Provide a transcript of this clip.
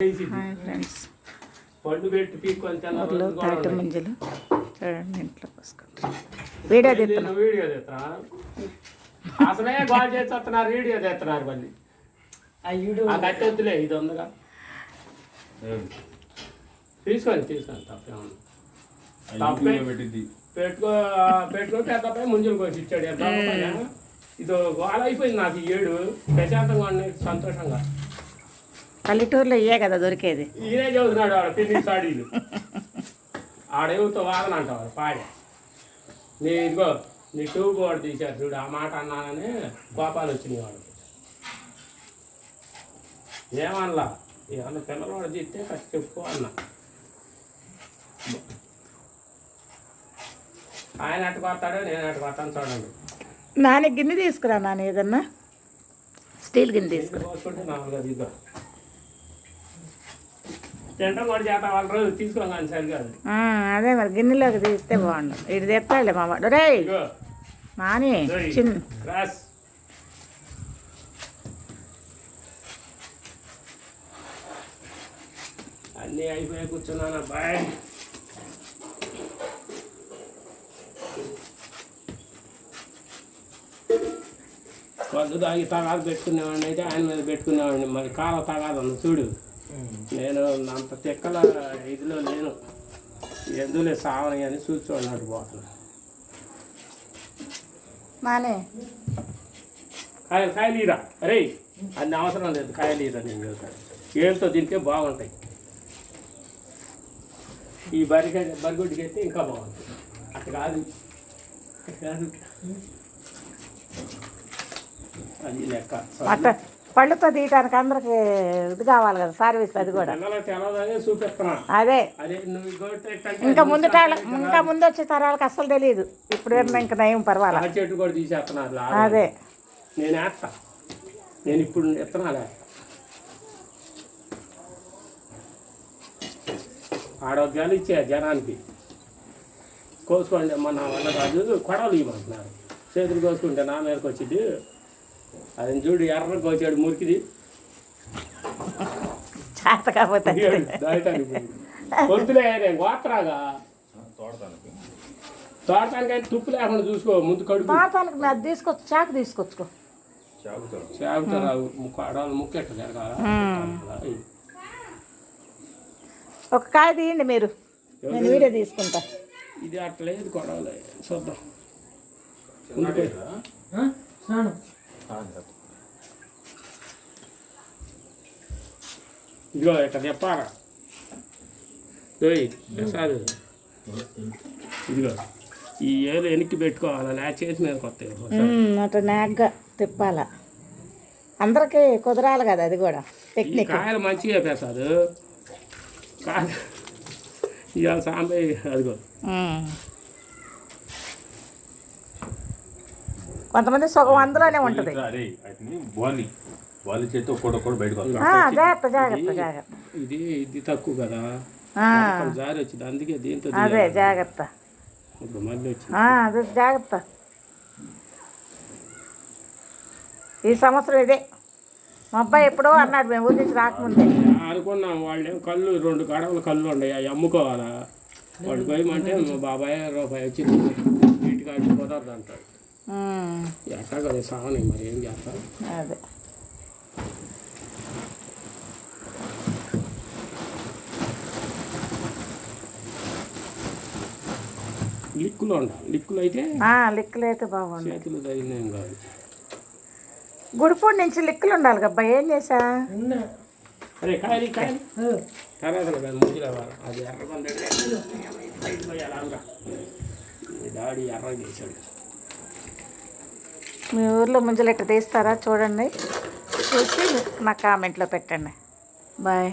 Hi friends ఊర్లో తిన్న తాటి ముంజలు. చూడండి ఇంట్లో పోసుకుంటారు వీడియో తీస్తున్నాం. వీడియో తెస్తున్నారు అసలే చేస్తున్నారు వీడియో తెస్తున్నారు మళ్ళీ. ఆ కట్టెత్తులే ఇది ఉందిగా. తీసుకోండి తీసుకోండి తప్పేమన్నా తప్పే. పెట్టుకో పెట్టుకో పెద్దపై ముంజలు కోసి ఇచ్చాడు ఇది గోల అయిపోయింది నాకు ఈ ఏడు. ప్రశాంతంగా ఉన్నాయి సంతోషంగా. పల్లెటూరులో ఇయ్యే కదా దొరికేది. ఈయనే చదువుతున్నాడు ఆడ పిన్ని సాడీలు ఆడేవుతో వాదన అంటారు పాడే. నీ ఇదిగో నీ ట్యూబ్ బోర్డు తీశారు చూడు ఆ మాట అన్నానని కోపాలు వచ్చినాయి వాడు ఏమనలా? ఏమన్నా పిల్లవాడు చెప్తే ఫస్ట్ చెప్పు అన్న. ఆయన అటు కొత్తాడు నేను అటు కొత్తాను చూడండి. నాని గిన్నె తీసుకురా నాని ఏదన్నా? స్టీల్ గిన్నె తీసుకురా పోసుకుంటే నాలుగు ఇదిగో తింటాం కూడా చేత వాళ్ళ రోజు తీసుకోగానే సరికాదు ఆ, అదే మరి గిన్నెలోకి తీస్తే బాగుండు. ఇటు తెస్తాడులే మా వాడు. రే నాని చిన్న. అన్నీ అయిపోయి కూర్చున్నాను అబ్బాయి పొద్దు దాగి తగాదు పెట్టుకునేవాడిని అయితే ఆయన మీద పెట్టుకునేవాడిని. మరి కాల తగాదు చూడు. నేను అంత తిక్కల ఇదిలో లేను. ఎందులే సావని అని చూసుకోండి పోతున్నాను నాని కాయలు కాయలు ఇరా అరే అన్ని అవసరం లేదు. కాయలు ఇరా నేను చెబుతాను. ఏళ్ళతో తింటే బాగుంటాయి. ఈ బరిక బరిగొడ్డుకి అయితే ఇంకా బాగుంటుంది అట్లా కాదు. కాదు. అది లెక్క. పళ్ళుతో తీయటానికి అందరికి ఇది కావాలి కదా సర్వీస్ అది కూడా. అదే. ఇంకా ముందు ఇంకా ముందు వచ్చే తరాలకు అస్సలు తెలియదు ఇప్పుడు ఇంకా నయం పర్వాలా? ఆ చెట్టు కూడా తీసేస్తున్నారు అదే నేను వేస్తా. నేను ఇప్పుడు ఎత్తనాలే ఆరోగ్యాలు ఇచ్చే జనానికి. కోసుకోండి మన వల్ల కాదు. కొడవలు ఇవ్వమంటున్నారు. చేతులు కోసుకుంటే నా మీదకి వచ్చింది. అది చూడు ఎర్ర కోసాడు మురికిది. చేత కాకపోతే పొద్దులే గోత్రాగా తోడతానికి తోడటానికైతే తుప్పు లేకుండా చూసుకో ముందు కడుపు. పాతానికి అది తీసుకొచ్చు చాకు తీసుకొచ్చుకో. కొడవలు ముక్కెట్టు జరగాల ఒక కాయ తీయండి మీరు. నేను వీడియో తీసుకుంటా. ఇది అట్లేదు కొడవలే చూద్దాం. ఇదిగో ఇక్కడ చెప్పారా ప్రసాద్ ఇదిగో ఈ ఏలు వెనక్కి పెట్టుకోవాలి లే చేతి మీద కొత్త అట్లా నాగ్గా తిప్పాల అందరికీ కుదరాలి కదా అది కూడా ఈ టెక్నిక్ కాయలు మంచిగా ప్రసాద్ కాదు ఇవాళ సాంబయ్య అదిగో కొంతమంది సుఖం అందులోనే ఉంటుంది. జాగ్రత్త జాగ్రత్త జాగ్రత్త. ఇది ఇది తక్కువ కదా. జారి వచ్చింది. అందుకే దీంతో అదే. జాగ్రత్త. ఇప్పుడు మళ్ళీ అదే జాగ్రత్త. ఈ సంవత్సరం ఇదే. మా అబ్బాయి ఎప్పుడో అన్నాడు మేము ఊరి నుంచి రాకముందే. అనుకున్నాం వాళ్ళు. కళ్ళు రెండు గడవలు కళ్ళు ఉన్నాయి అవి అమ్ముకోవాలా? వాడు పోయమంటే మా బాబాయ్ రూపాయి వచ్చింది. ఇంటికి అడ్డు కుదరదు అంటాడు ఎట్టా కదా సావని మరి ఏం చేస్తాం? అదే. లిక్కులు ఉండాలి లిక్కులు అయితే ఆ, లిక్కులు అయితే బాగుంది. చేతులు తగిలినేం కాదు. గుడిపూడి నుంచి లిక్కులు ఉండాలి గబ్బా ఏం చేసా అరే కాయలు కాయలు. తర్వాత కదా ముగ్గులు అది మీ డాడీ ఎర్ర చేశాడు. మీ ఊర్లో ముంజలు ఎట్లా తీస్తారా చూడండి. చూసి నా కామెంట్లో పెట్టండి. బాయ్.